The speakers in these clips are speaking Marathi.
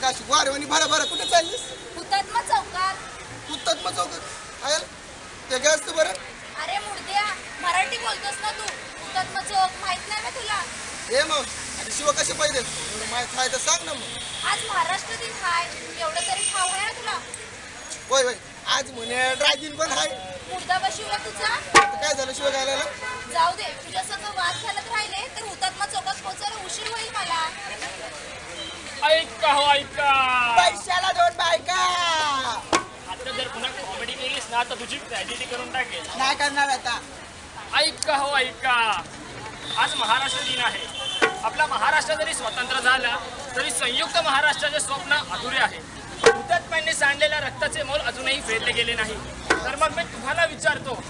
अगं अशी वारवणी भरा भरा कुठे चाललीस हुतात्मा चौकात. मग चौकात. आयल ते काय असतं बरं. अरे मुर्द्या मराठी बोलतोस ना तू. हुतात्मा चौक माहीत नाही ना तुला? हे मग आणि शिव कसे पाहिजे एवढं माहीत आहे तर सांग ना मग. आज महाराष्ट्र दिन हाय. एवढं तरी ठाऊ आहे ना तुला? होय होय. आज म्हणे ड्रायजिंग पण आहे मुर्दा बशिवला तुझा? काय झालं शिव घालायला? जाऊ दे तुझ्या संग वाद घालत राहिले तर हुतात्मा चौकात पोहोचायला उशीर होईल मला. ऐका हो ऐका. पैशाला दोन बायका. आता जर पुन्हा कॉमेडी केलीस ना तर तुझी ट्रॅजेडी करून टाकेल. नाही करणार आता. ऐका हो ऐका. आज महाराष्ट्र दिन आहे. आपला महाराष्ट्र जरी स्वतंत्र झाला तरी संयुक्त महाराष्ट्राचे स्वप्न अधुरे आहे. हुतात्म्यांनी सांडलेल्या रक्ताचे मोल अजूनही फेडले गेले नाही. तर मग मी तुम्हाला विचारतो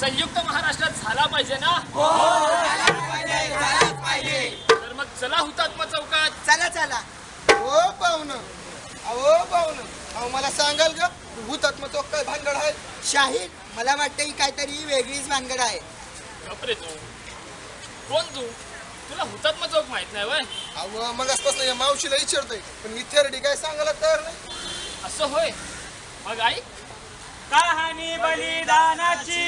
संयुक्त महाराष्ट्रात झाला पाहिजे ना? पाहुणं अहो पाहुणं अहो मला सांगाल का भूतात्मा तो काय भानगड आहे? शाहीर मला वाटतं ही काहीतरी वेगळीच भानगड आहे. घाबरे तू. कोण तू? तुला हुतात्मा चौक माहीत नाही वय. अहो मग आसपासून या मावशीला विचारतोय पण मी थेरडी काय सांगायला तयार नाही? असं होय. मग आई कहाणी बलिदानाची.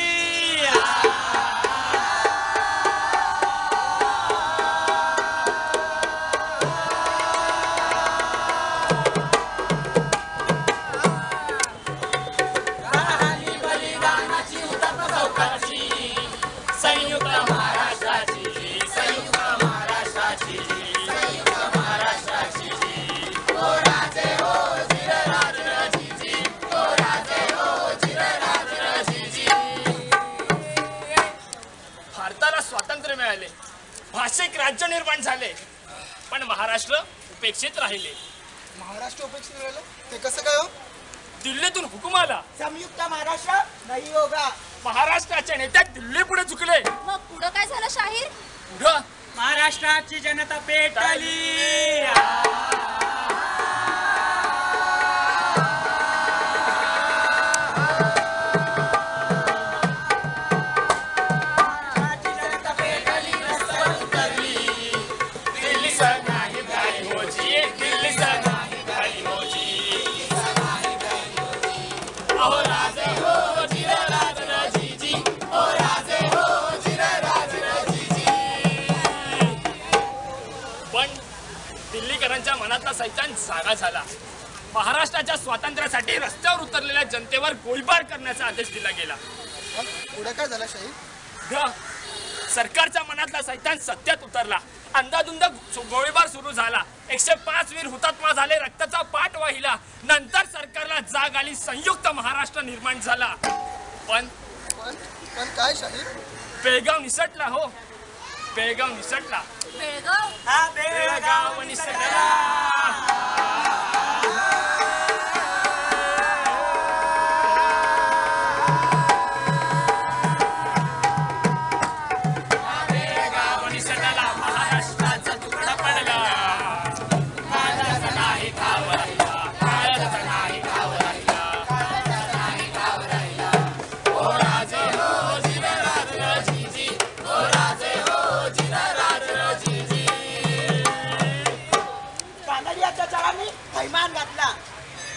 राज्य निर्माण झाले पण महाराष्ट्र उपेक्षित राहिले. महाराष्ट्र उपेक्षित राहिलं? ते कसं काय हो? दिल्लीतून हुकूम आला. संयुक्त महाराष्ट्र नाही होगा. महाराष्ट्राचे नेते दिल्ली पुढे झुकले मग पुढं काय झालं शाहीर? पुढं? महाराष्ट्राची जनता पेटली. दिल्लीकरांच्या मनातला सैतान जागा झाला. महाराष्ट्राच्या स्वातंत्र्यासाठी रस्त्यावर उतरलेल्या जनतेवर गोळीबार करण्याचा आदेश दिला गेला. पुढे काय झालं शाहीर ग. सरकारच्या मनातला सैतान सत्यात उतरला. अंदाधुंद गोळीबार सुरू झाला. एकशे पाच वीर हुतात्मा झाले रक्ताचा पाठ वाहिला. नंतर सरकारला जाग आली संयुक्त महाराष्ट्र निर्माण झाला. पण पण काय शाहीर बेळगाव निसटला हो. बेळगाव निसटला. बेळगाव हा बेळगाव निसटला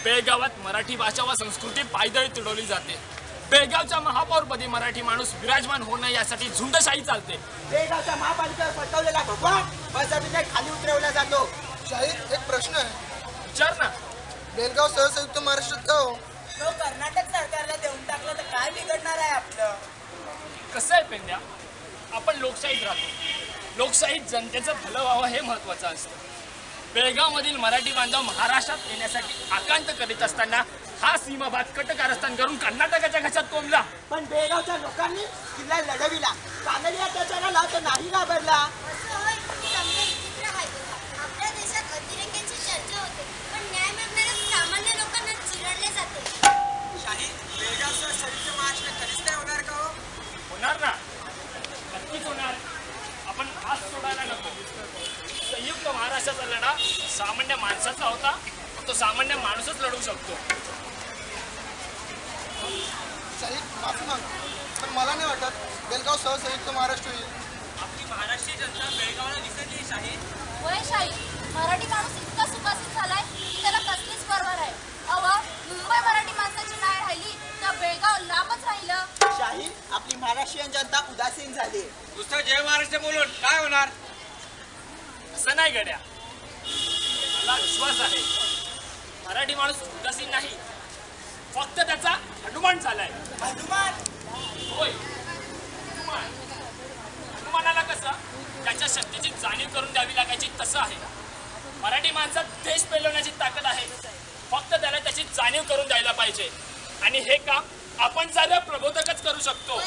बेळगावात मराठी भाषा व संस्कृती पायदळी तुडवली जाते. बेळगावच्या महापौरपदी मराठी माणूस विराजमान होणं यासाठी झुंडशाही चालते. बेळगावच्या महापालिकेवर पटवलेला भगवा खाली उतरवला जातो. शाहीर एक प्रश्न आहे. विचार ना बेलगाव सहसंयुक्त महाराष्ट्रात का हो? तो कर्नाटक सरकारला देऊन टाकलं तर काय बिघडणार आहे आपलं? कसं आहे पेंड्या? आपण लोकशाहीत राहतो. लोकशाहीत जनतेचं भलं व्हावं हे महत्वाचं असतं. बेळगावमधील मराठी बांधव महाराष्ट्रात येण्यासाठी आकांत करीत असताना हा सीमाभाग कटकारस्थान करून कर्नाटकाच्या घशात कोंबला. पण बेळगावच्या लोकांनी किल्ला लढविला. कानडी अत्याचाराला तो नाही घाबरला. शकतो. साहेब माफी मागतो पण मला नाही वाटत बेलगाव सहसंयुक्त महाराष्ट्र येईल. आपली महाराष्ट्रीय जनता बेळगावला दिसत येईल शाही. वय शाही. मराठी माणूस इतका सुपासित झालाय की त्याला कसलीच परवार आहे अवा मुंबई मराठी माणसाची नाही राहिली तर बेळगाव लांबच राहिलं. शाही आपली महाराष्ट्रीयन जनता उदासीन झाली नुसतं जय महाराष्ट्र बोलून काय होणार? असं नाही गड्या मला विश्वास आहे. मराठी माणूस उदासीन नाही. फक्त त्याचा हनुमान झालाय. होय. हनुमान. हनुमानाला कसं त्याच्या शक्तीची जाणीव करून द्यावी लागायची तसं आहे. मराठी माणसात देश पेलवण्याची ताकद आहे. फक्त त्याला त्याची जाणीव करून द्यायला पाहिजे. आणि हे काम आपण साधं प्रबोधकच करू शकतो.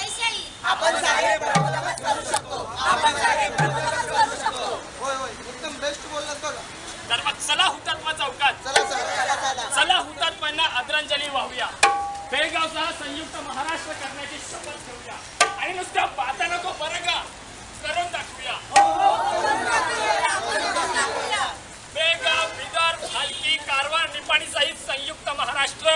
आपण सारे करू शकतो. आपण सारे प्रबोधनच करू शकतो. होय होय. एकदम बेस्ट बोललास बघा. तर मग चला हुतात्मा चौकात. चला हुतात्म्यांना आदरांजली वाहूया. बेळगावचा संयुक्त महाराष्ट्र करण्याची शपथ घेऊया. आणि नुसत्या पाहता नको बरं का? करून दाखवूया. बेळगाव बिदर भालकी कारवार निपाणी सहित संयुक्त महाराष्ट्र.